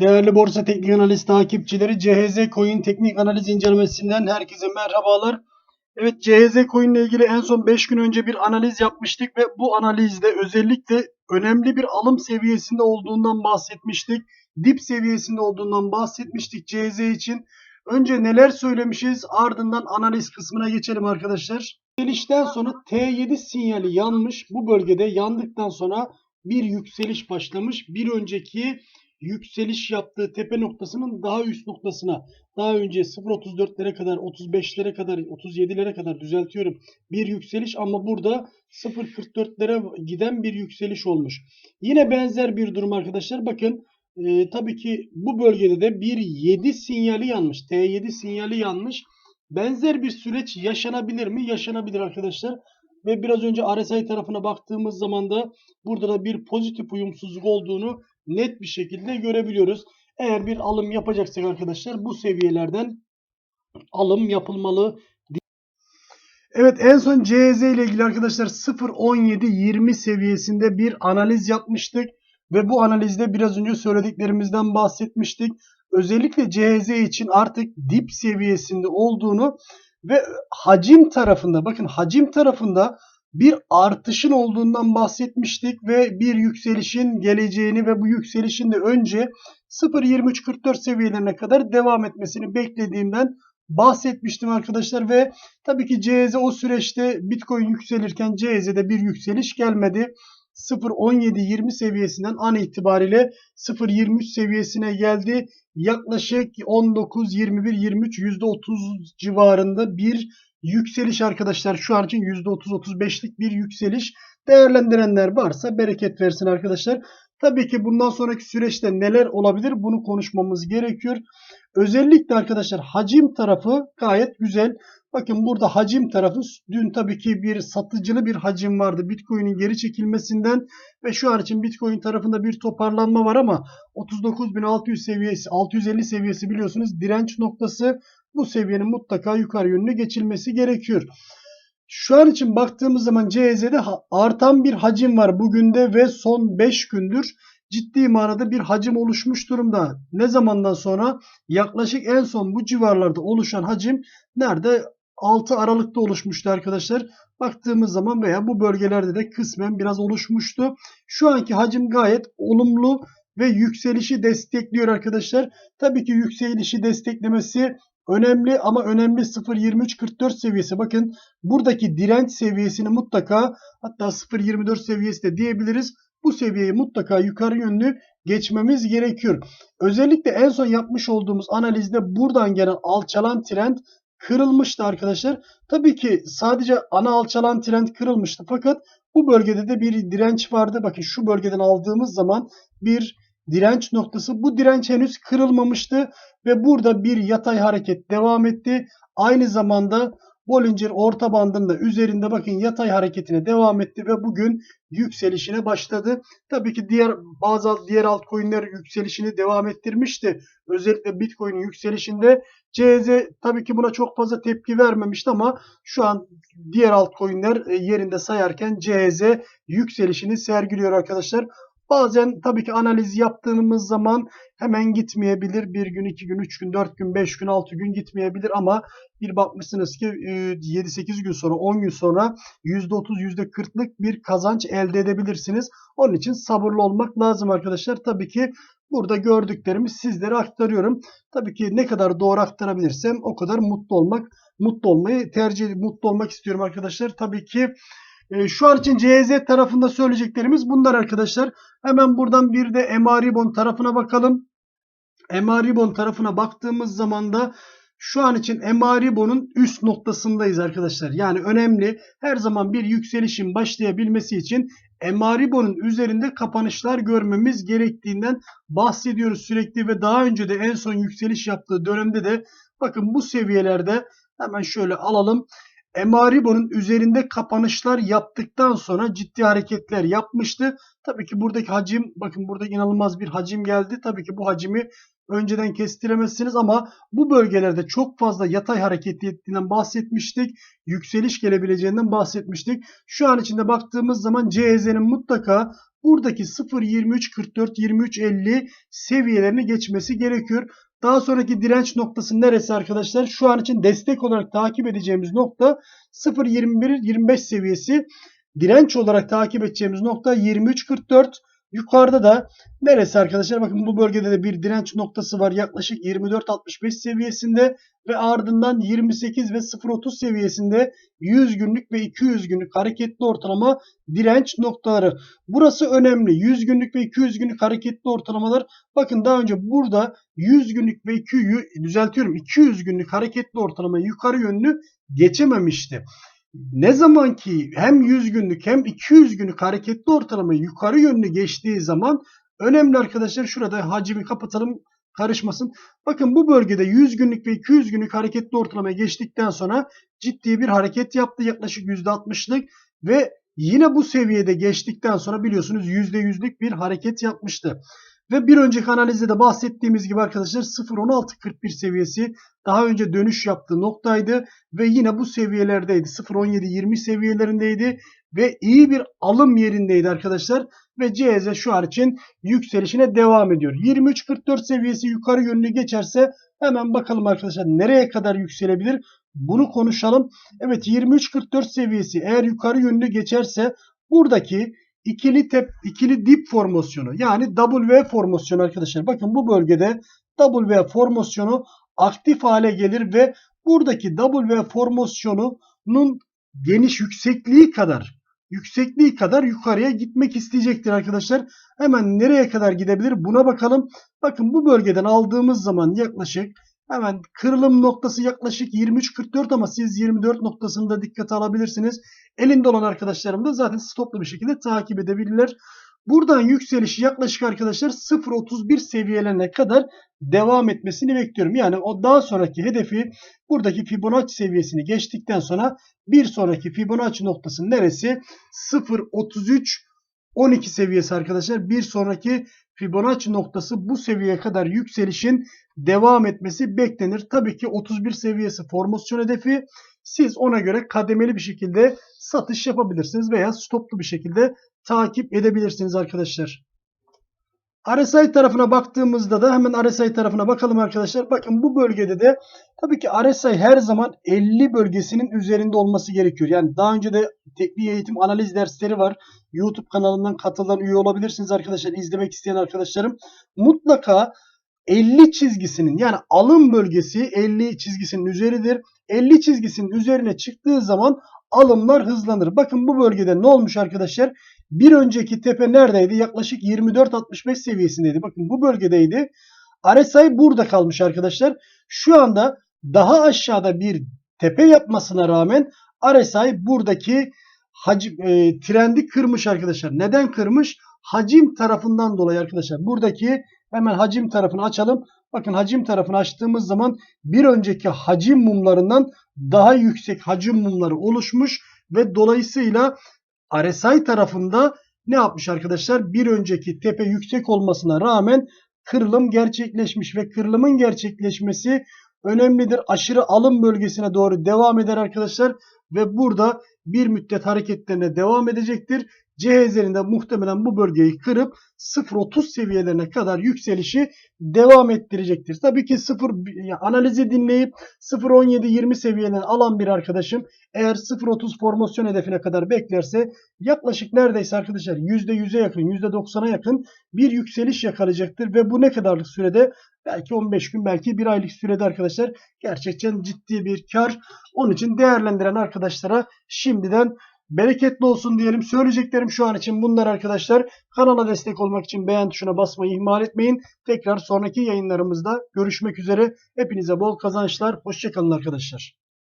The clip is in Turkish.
Değerli Borsa Teknik Analiz takipçileri CHZ Coin Teknik Analiz incelemesinden herkese merhabalar. Evet CHZ Coin ile ilgili en son 5 gün önce bir analiz yapmıştık ve bu analizde özellikle önemli bir alım seviyesinde olduğundan bahsetmiştik. Dip seviyesinde olduğundan bahsetmiştik CHZ için. Önce neler söylemişiz ardından analiz kısmına geçelim arkadaşlar. Yükselişten sonra T7 sinyali yanmış. Bu bölgede yandıktan sonra bir yükseliş başlamış. Bir önceki yükseliş yaptığı tepe noktasının daha üst noktasına daha önce 0.34'lere kadar 35'lere kadar 37'lere kadar düzeltiyorum bir yükseliş ama burada 0.44'lere giden bir yükseliş olmuş. Yine benzer bir durum arkadaşlar. Bakın e, tabii ki bu bölgede de bir 7 sinyali yanmış. T7 sinyali yanmış. Benzer bir süreç yaşanabilir mi? Yaşanabilir arkadaşlar. Ve biraz önce RSI tarafına baktığımız zaman da burada da bir pozitif uyumsuzluk olduğunu net bir şekilde görebiliyoruz. Eğer bir alım yapacaksak arkadaşlar bu seviyelerden alım yapılmalı. Evet en son CZ ile ilgili arkadaşlar 0.17-20 seviyesinde bir analiz yapmıştık. Ve bu analizde biraz önce söylediklerimizden bahsetmiştik. Özellikle CHZ için artık dip seviyesinde olduğunu ve hacim tarafında bakın hacim tarafında bir artışın olduğundan bahsetmiştik ve bir yükselişin geleceğini ve bu yükselişin de önce 0.2344 seviyelerine kadar devam etmesini beklediğimden bahsetmiştim arkadaşlar ve tabii ki CZ o süreçte Bitcoin yükselirken CZ'de bir yükseliş gelmedi. 0.17-20 seviyesinden an itibariyle 0.23 seviyesine geldi. Yaklaşık 19-21-23 %30 civarında bir yükseliş arkadaşlar. Şu an için %30-35'lik bir yükseliş. Değerlendirenler varsa bereket versin arkadaşlar. Tabii ki bundan sonraki süreçte neler olabilir bunu konuşmamız gerekiyor. Özellikle arkadaşlar hacim tarafı gayet güzel. Bakın burada hacim tarafı dün tabii ki bir satıcılı bir hacim vardı Bitcoin'in geri çekilmesinden ve şu an için Bitcoin tarafında bir toparlanma var ama 39.600 seviyesi 650 seviyesi biliyorsunuz direnç noktası bu seviyenin mutlaka yukarı yönlü geçilmesi gerekiyor. Şu an için baktığımız zaman CZ'de artan bir hacim var bugün de ve son 5 gündür ciddi manada bir hacim oluşmuş durumda. Ne zamandan sonra? Yaklaşık en son bu civarlarda oluşan hacim nerede? 6 Aralık'ta oluşmuştu arkadaşlar. Baktığımız zaman veya bu bölgelerde de kısmen biraz oluşmuştu. Şu anki hacim gayet olumlu ve yükselişi destekliyor arkadaşlar. Tabii ki yükselişi desteklemesi önemli ama önemli 0.2344 seviyesi. Bakın buradaki direnç seviyesini mutlaka hatta 0.24 seviyesi de diyebiliriz. Bu seviyeyi mutlaka yukarı yönlü geçmemiz gerekiyor. Özellikle en son yapmış olduğumuz analizde buradan gelen alçalan trend kırılmıştı arkadaşlar. Tabii ki sadece ana alçalan trend kırılmıştı fakat bu bölgede de bir direnç vardı. Bakın şu bölgeden aldığımız zaman bir direnç noktası. Bu direnç henüz kırılmamıştı ve burada bir yatay hareket devam etti. Aynı zamanda Bollinger orta bandında üzerinde bakın yatay hareketine devam etti ve bugün yükselişine başladı. Tabii ki diğer bazı diğer altcoin'ler yükselişini devam ettirmişti. Özellikle Bitcoin'in yükselişinde CZ tabii ki buna çok fazla tepki vermemişti ama şu an diğer altcoin'ler yerinde sayarken CZ yükselişini sergiliyor arkadaşlar. Bazen tabii ki analiz yaptığımız zaman hemen gitmeyebilir. Bir gün, iki gün, üç gün, dört gün, beş gün, altı gün gitmeyebilir ama bir bakmışsınız ki 7-8 gün sonra, 10 gün sonra %30, %40'lık bir kazanç elde edebilirsiniz. Onun için sabırlı olmak lazım arkadaşlar. Tabii ki burada gördüklerimi sizlere aktarıyorum. Tabii ki ne kadar doğru aktarabilirsem o kadar mutlu olmak, mutlu olmayı tercih, mutlu olmak istiyorum arkadaşlar. Tabii ki e, şu an için CZ tarafında söyleyeceklerimiz bunlar arkadaşlar. Hemen buradan bir de Emaribon tarafına bakalım. Emaribon tarafına baktığımız zaman da şu an için Emaribon'un üst noktasındayız arkadaşlar. Yani önemli her zaman bir yükselişin başlayabilmesi için Emaribon'un üzerinde kapanışlar görmemiz gerektiğinden bahsediyoruz sürekli ve daha önce de en son yükseliş yaptığı dönemde de bakın bu seviyelerde hemen şöyle alalım. Emaribo'nun üzerinde kapanışlar yaptıktan sonra ciddi hareketler yapmıştı. Tabii ki buradaki hacim bakın burada inanılmaz bir hacim geldi. Tabii ki bu hacimi önceden kestiremezsiniz ama bu bölgelerde çok fazla yatay hareket ettiğinden bahsetmiştik. Yükseliş gelebileceğinden bahsetmiştik. Şu an içinde baktığımız zaman CZ'nin mutlaka buradaki 0 23 44 23 50 seviyelerini geçmesi gerekiyor. Daha sonraki direnç noktası neresi arkadaşlar? Şu an için destek olarak takip edeceğimiz nokta 0 21 25 seviyesi. Direnç olarak takip edeceğimiz nokta 23 44. Yukarıda da neresi arkadaşlar? Bakın bu bölgede de bir direnç noktası var. Yaklaşık 24.65 seviyesinde ve ardından 28 ve 0.30 seviyesinde 100 günlük ve 200 günlük hareketli ortalama direnç noktaları. Burası önemli. 100 günlük ve 200 günlük hareketli ortalamalar. Bakın daha önce burada 100 günlük ve 200 düzeltiyorum 200 günlük hareketli ortalama yukarı yönlü geçememişti. Ne zaman ki hem 100 günlük hem 200 günlük hareketli ortalamayı yukarı yönlü geçtiği zaman önemli arkadaşlar şurada hacmi kapatalım karışmasın. Bakın bu bölgede 100 günlük ve 200 günlük hareketli ortalamaya geçtikten sonra ciddi bir hareket yaptı yaklaşık %60'lık ve yine bu seviyede geçtikten sonra biliyorsunuz %100'lük bir hareket yapmıştı. Ve bir önceki analizde de bahsettiğimiz gibi arkadaşlar 0.1641 seviyesi daha önce dönüş yaptığı noktaydı ve yine bu seviyelerdeydi. 0.17-20 seviyelerindeydi ve iyi bir alım yerindeydi arkadaşlar ve CZ şu an için yükselişine devam ediyor. 23.44 seviyesi yukarı yönlü geçerse hemen bakalım arkadaşlar nereye kadar yükselebilir? Bunu konuşalım. Evet 23.44 seviyesi eğer yukarı yönlü geçerse buradaki ikili tep ikili dip formasyonu yani W formasyonu arkadaşlar. Bakın bu bölgede W formasyonu aktif hale gelir ve buradaki W formasyonunun geniş yüksekliği kadar yüksekliği kadar yukarıya gitmek isteyecektir arkadaşlar. Hemen nereye kadar gidebilir buna bakalım. Bakın bu bölgeden aldığımız zaman yaklaşık hemen kırılım noktası yaklaşık 23.44 ama siz 24 noktasını da dikkate alabilirsiniz. Elinde olan arkadaşlarım da zaten stoplu bir şekilde takip edebilirler. Buradan yükselişi yaklaşık arkadaşlar 0.31 seviyelerine kadar devam etmesini bekliyorum. Yani o daha sonraki hedefi buradaki Fibonacci seviyesini geçtikten sonra bir sonraki Fibonacci noktası neresi? 0.33 12 seviyesi arkadaşlar. Bir sonraki Fibonacci noktası bu seviyeye kadar yükselişin devam etmesi beklenir. Tabii ki 31 seviyesi formasyon hedefi. Siz ona göre kademeli bir şekilde satış yapabilirsiniz veya stoplu bir şekilde takip edebilirsiniz arkadaşlar. RSI tarafına baktığımızda da hemen RSI tarafına bakalım arkadaşlar. Bakın bu bölgede de tabii ki RSI her zaman 50 bölgesinin üzerinde olması gerekiyor. Yani daha önce de teknik eğitim analiz dersleri var. YouTube kanalından katılan üye olabilirsiniz arkadaşlar. İzlemek isteyen arkadaşlarım. Mutlaka 50 çizgisinin yani alım bölgesi 50 çizgisinin üzeridir. 50 çizgisinin üzerine çıktığı zaman alımlar hızlanır. Bakın bu bölgede ne olmuş arkadaşlar? Bir önceki tepe neredeydi? Yaklaşık 24.65 seviyesindeydi. Bakın bu bölgedeydi. RSI burada kalmış arkadaşlar. Şu anda daha aşağıda bir tepe yapmasına rağmen RSI buradaki hacim, e, trendi kırmış arkadaşlar. Neden kırmış? Hacim tarafından dolayı arkadaşlar. Buradaki hemen hacim tarafını açalım. Bakın hacim tarafını açtığımız zaman bir önceki hacim mumlarından daha yüksek hacim mumları oluşmuş ve dolayısıyla RSI tarafında ne yapmış arkadaşlar? Bir önceki tepe yüksek olmasına rağmen kırılım gerçekleşmiş ve kırılımın gerçekleşmesi önemlidir. Aşırı alım bölgesine doğru devam eder arkadaşlar ve burada bir müddet hareketlerine devam edecektir. CHZ'nin de muhtemelen bu bölgeyi kırıp 0.30 seviyelerine kadar yükselişi devam ettirecektir. Tabii ki 0 analizi dinleyip 0.17-20 seviyelerini alan bir arkadaşım eğer 0.30 formasyon hedefine kadar beklerse yaklaşık neredeyse arkadaşlar %100'e yakın %90'a yakın bir yükseliş yakalayacaktır ve bu ne kadarlık sürede belki 15 gün belki bir aylık sürede arkadaşlar gerçekten ciddi bir kar. Onun için değerlendiren arkadaşlara şimdiden bereketli olsun diyelim. Söyleyeceklerim şu an için bunlar arkadaşlar. Kanala destek olmak için beğen tuşuna basmayı ihmal etmeyin. Tekrar sonraki yayınlarımızda görüşmek üzere. Hepinize bol kazançlar. Hoşçakalın arkadaşlar.